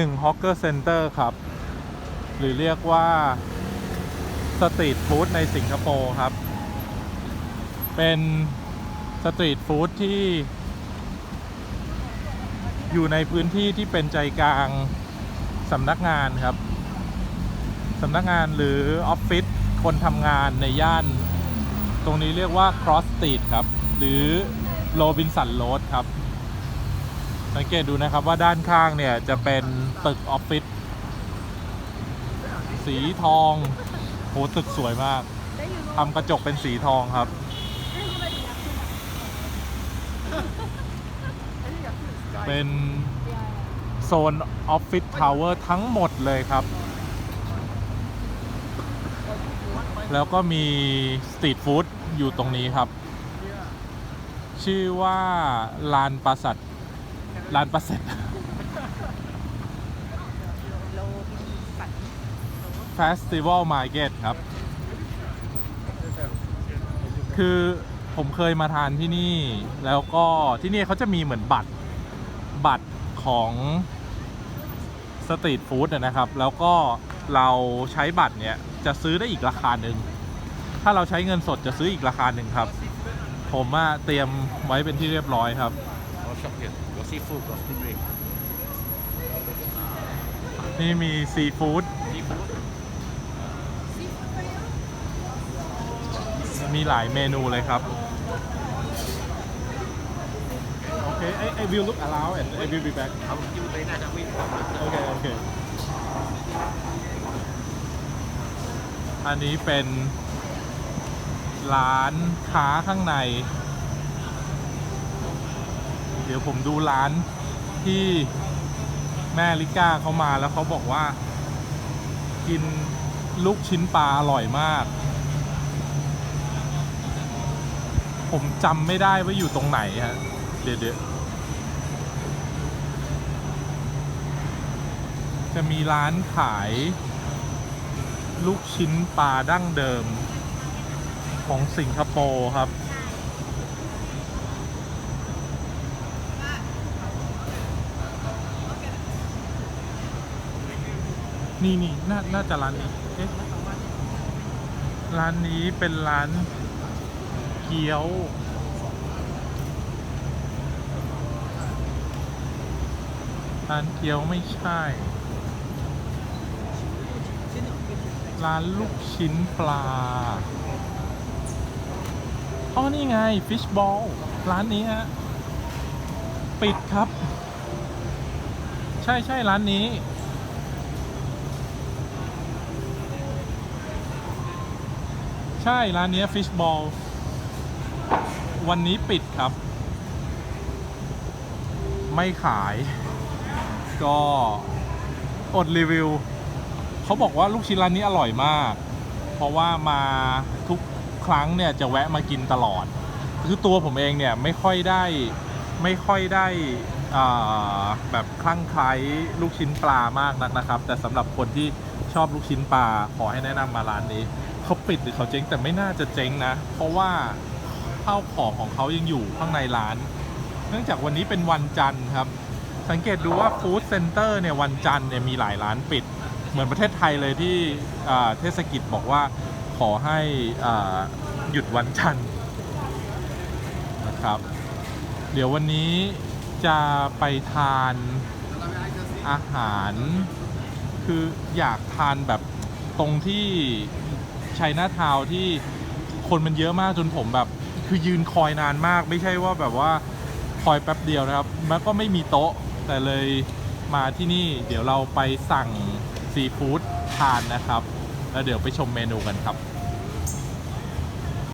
1 Hawker Center ครับ หรือเรียกว่าสตรีทฟู้ดในสิงคโปร์ครับ เป็นสตรีทฟู้ดที่ อยู่ในพื้นที่ที่เป็นใจกลางสำนักงานครับสำนักงานหรือออฟฟิศคนทำงานในย่าน ตรงนี้เรียกว่า Cross Street ครับ หรือโรบินสันโรดครับ สังเกตดูนะครับว่าด้านข้างเนี่ยจะเป็นตึกออฟฟิศสีทองโหตึกสวยมากทำกระจกเป็นสีทองครับ เป็นโซนออฟฟิศทาวเวอร์ทั้งหมดเลยครับ แล้วก็มีสตรีทฟู้ดอยู่ตรงนี้ครับ ชื่อว่าลานปราสานป ราสัตโลบินสันเฟสติวัลมาร์เก็ตครับ คือผมเคยมาทานที่นี่ แล้วก็ที่นี่เขาจะมีเหมือนบัตรบัตรของสตรีทฟู้ดนะครับ แล้วก็เราใช้บัตรเนี่ย จะซื้อได้อีกราคาหนึ่ง ถ้าเราใช้เงินสดจะซื้ออีกราคาหนึ่งครับ ผมเตรียมไว้เป็นที่เรียบร้อยครับ Got shop here. Got seafood, got stingray. นี่มีซีฟู้ด Seafood. มีหลายเมนูเลยครับ โอเค I, I will look around and I will be back I will give you later. That way. โอเค โอเค อันนี้เป็นร้านค้าข้างในเดี๋ยวผมดูร้านที่แม่ลิก้าเขามาแล้วเขาบอกว่า กินลูกชิ้นปลาอร่อยมาก ผมจำไม่ได้ว่าอยู่ตรงไหนฮะเดี๋ยวเดี๋ยวจะมีร้านขาย ลูกชิ้นปลาดั้งเดิมของสิงคโปร์ครับ นี่นี่น่าน่าจะร้านนี้เอ๊ะร้านนี้เป็นร้านเกี๊ยว ร้านเกี๊ยวไม่ใช่ ร้านลูกชิ้นปลาอ๋อนี่ไง ฟิชบอล ร้านนี้ฮะ ปิดครับ ใช่ใช่ร้านนี้ ใช่ร้านนี้ฟิชบอลวันนี้ปิดครับ ไม่ขาย ก็อดรีวิว เขาบอกว่าลูกชิ้นร้านนี้อร่อยมาก เพราะว่ามาทุกครั้งเนี่ยจะแวะมากินตลอด คือตัวผมเองเนี่ยไม่ค่อยได้ไม่ค่อยได้แบบคลั่งไคล้ลูกชิ้นปลามากนักนะครับ แต่สำหรับคนที่ชอบลูกชิ้นปลาขอให้แนะนำมาร้านนี้ เขาปิดหรือเขาเจ๊งแต่ไม่น่าจะเจ๊งนะ เพราะว่าข้าวของของเขายังอยู่ข้างในร้าน เนื่องจากวันนี้เป็นวันจันทร์ครับ สังเกตดูว่าฟู้ดเซ็นเตอร์เนี่ยวันจันทร์เนี่ยมีหลายร้านปิด เหมือนประเทศไทยเลยที่เทศกิจบอกว่าขอให้หยุดวันจันทร์นะครับ เดี๋ยววันนี้จะไปทานอาหาร คืออยากทานแบบตรงที่ ชัยนาทาวที่คนมันเยอะมากจนผมแบบ คือยืนคอยนานมาก ไม่ใช่ว่าแบบว่าคอยแป๊บเดียวนะครับแล้วก็ไม่มีโต๊ะแต่เลยมาที่นี่เดี๋ยวเราไปสั่งซีฟู้ดทานนะครับ แล้วเดี๋ยวไปชมเมนูกันครับ